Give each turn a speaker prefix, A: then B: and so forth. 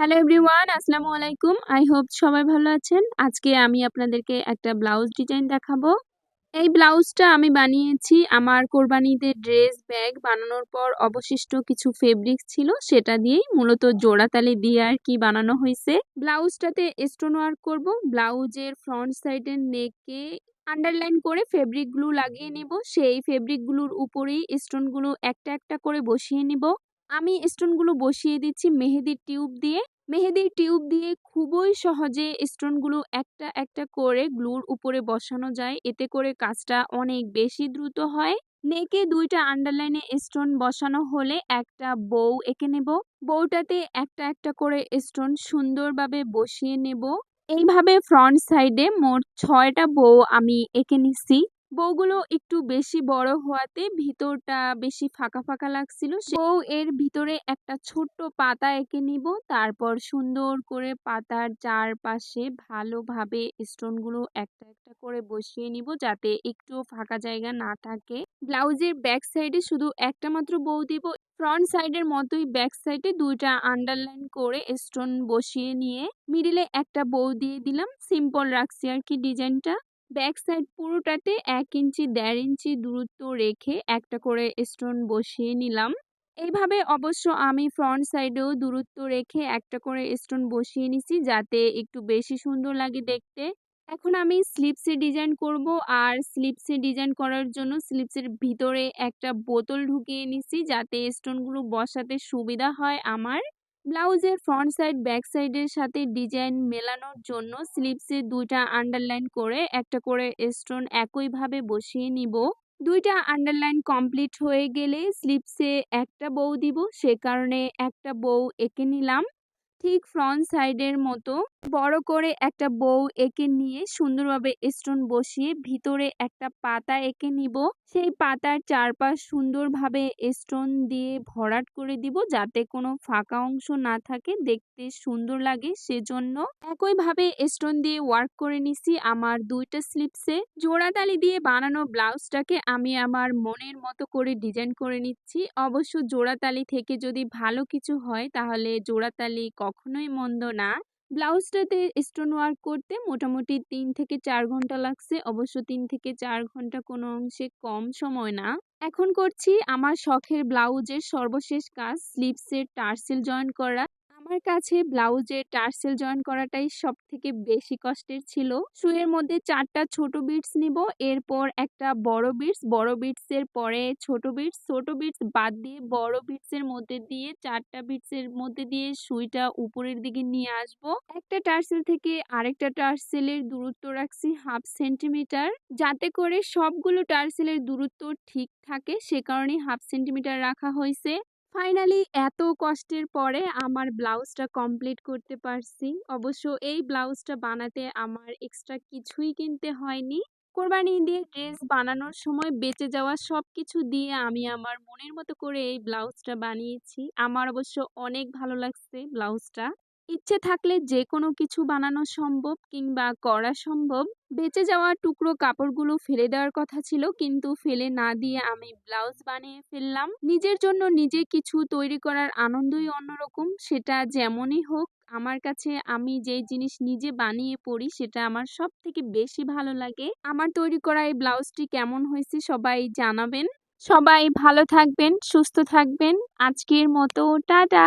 A: Hello everyone আসসালামু আলাইকুম I hope সবাই ভালো আছেন। আজকে আমি আপনাদেরকে একটা ব্লাউজ ডিজাইন দেখাবো। এই ব্লাউজটা আমি বানিয়েছি। আমার কোরবানিদের ড্রেস ব্যাগ বানানোর পর অবশিষ্ট কিছু ফেব্রিক ছিল, সেটা দিয়েই মূলত জোড়াতালি দিয়ে আর কি বানানো হয়েছে। ব্লাউজটাতে স্টোন ওয়ার্ক করব। ব্লাউজের ফ্রন্ট সাইডের নেকে আন্ডারলাইন করে ফেব্রিকগুলো লাগিয়ে নেব। সেই ফেব্রিকগুলোর উপরেই স্টোনগুলো একটা একটা করে বসিয়ে নিব। আমি স্টোনগুলো বসিয়ে দিচ্ছি মেহেদির টিউব দিয়ে। মেহেদির টিউব দিয়ে খুবই সহজে স্টোনগুলো একটা একটা করে গ্লুর উপরে বসানো যায়। এতে করে কাজটা অনেক বেশি দ্রুত হয়। নেকে দুইটা আন্ডারলাইনে স্টোন বসানো হলে একটা বউ এঁকে নেব। বউটাতে একটা একটা করে স্টোন সুন্দরভাবে বসিয়ে নেব। এইভাবে ফ্রন্ট সাইডে মোট ছয়টা বউ আমি এঁকে নিছি বউগুলো একটু বেশি বড় হওয়াতে ভিতরটা বেশি ফাঁকা ফাঁকা লাগছিল। বউ এর ভিতরে একটা ছোট্ট পাতা এঁকে নিব, তারপর সুন্দর করে পাতার চারপাশে ভালোভাবে স্টোনগুলো একটা একটা করে বসিয়ে নিব যাতে একটু ফাঁকা জায়গা না থাকে। ব্লাউজের ব্যাক সাইডে শুধু একটা মাত্র বউ দিব। ফ্রন্ট সাইডের মতোই ব্যাক সাইডে দুইটা আন্ডারলাইন করে স্টোন বসিয়ে নিয়ে, মিডিলে একটা বউ দিয়ে দিলাম। সিম্পল রাখছি আর কি ডিজাইনটা। ব্যাক সাইড পুরোটাতে এক ইঞ্চি, দেড় ইঞ্চি দূরত্ব রেখে একটা করে স্টোন বসিয়ে নিলাম। এইভাবে অবশ্য আমি ফ্রন্ট সাইডেও দূরত্ব রেখে একটা করে স্টোন বসিয়ে নিছি যাতে একটু বেশি সুন্দর লাগে দেখতে। এখন আমি স্লিপসে ডিজাইন করব আর স্লিপসে ডিজাইন করার জন্য স্লিপসের ভিতরে একটা বোতল ঢুকিয়ে নিছি যাতে স্টোনগুলো বসাতে সুবিধা হয় আমার। ব্লাউজের ফ্রন্ট সাইড, ব্যাক সাইডের সাথে ডিজাইন মেলানোর জন্য স্লিপসে দুইটা আন্ডারলাইন করে, একটা করে স্টোন একইভাবে বসিয়ে নিব। দুইটা আন্ডারলাইন কমপ্লিট হয়ে গেলে স্লিপসে একটা বউ দিব, সে কারণে একটা বউ এঁকে নিলাম। ঠিক ফ্রন্ট সাইডের মতো বড় করে একটা বউ এঁকে নিয়ে সুন্দরভাবে স্টোন বসিয়ে ভিতরে একটা পাতা এঁকে নিব। সেই পাতার চারপাশ সুন্দরভাবে স্টোন দিয়ে ভরাট করে দিব যাতে কোনো ফাঁকা অংশ না থাকে। দেখতে সুন্দর লাগে সেজন্য একইভাবে স্টোন দিয়ে ওয়ার্ক করে নিছি আমার দুইটা স্লিপসে জোড়াতালি দিয়ে বানানো ব্লাউজটাকে আমি আমার মনের মতো করে ডিজাইন করে নিচ্ছি। অবশ্য জোড়াতালি থেকে যদি ভালো কিছু হয় তাহলে জোড়াতালি কখনোই মন্দ না। ব্লাউজটাতে স্টোন ওয়ার্ক করতে মোটামুটি তিন থেকে চার ঘণ্টা লাগছে। অবশ্য তিন থেকে চার ঘণ্টা কোনো অংশে কম সময় না। এখন করছি আমার শখের ব্লাউজের সর্বশেষ কাজ স্লিপসের টার্সেল জয়েন করা। আমার কাছে ব্লাউজের টার্সেল জয়েন করাটাই সব থেকে বেশি কষ্টের ছিল। সুইয়ের মধ্যে চারটা ছোট বিটস নিব, এরপর একটা বড় বিটস। বড় বিটসের পরে ছোট বিটস ছোট বিটস বাদ দিয়ে বড় বিটসের মধ্যে দিয়ে চারটা বিটসের মধ্যে দিয়ে সুইটা উপরের দিকে নিয়ে আসব। একটা টার্সেল থেকে আরেকটা টার্সেলের দূরত্ব রাখছি হাফ সেন্টিমিটার, যাতে করে সবগুলো টার্সেলের দূরত্ব ঠিক থাকে। সে কারণে হাফ সেন্টিমিটার রাখা হয়েছে। ফাইনালি এত কষ্টের পরে আমার ব্লাউজটা কমপ্লিট করতে পারছি। অবশ্য এই ব্লাউজটা বানাতে আমার এক্সট্রা কিছুই কিনতে হয়নি। কোরবানি দিয়ে ড্রেস বানানোর সময় বেঁচে যাওয়া সব কিছু দিয়ে আমি আমার মনের মতো করে এই ব্লাউজটা বানিয়েছি। আমার অবশ্য অনেক ভালো লাগছে ব্লাউজটা। ইচ্ছে থাকলে যে কোনো কিছু বানানো সম্ভব কিংবা করা সম্ভব, বেঁচে যাওয়া টুকরো কাপড়গুলো ফেলে দেওয়ার কথা ছিল কিন্তু ফেলে না দিয়ে আমি ব্লাউজ বানিয়ে ফেললাম। নিজের জন্য নিজে কিছু তৈরি করার আনন্দই অন্যরকম, সেটা যেমনই হোক, আমার কাছে আমি যে জিনিস নিজে বানিয়ে পড়ি সেটা আমার সব থেকে বেশি ভালো লাগে। আমার তৈরি করা এই ব্লাউজটি কেমন হয়েছে সবাই জানাবেন। সবাই ভালো থাকবেন, সুস্থ থাকবেন। আজকের মতো, টাটা!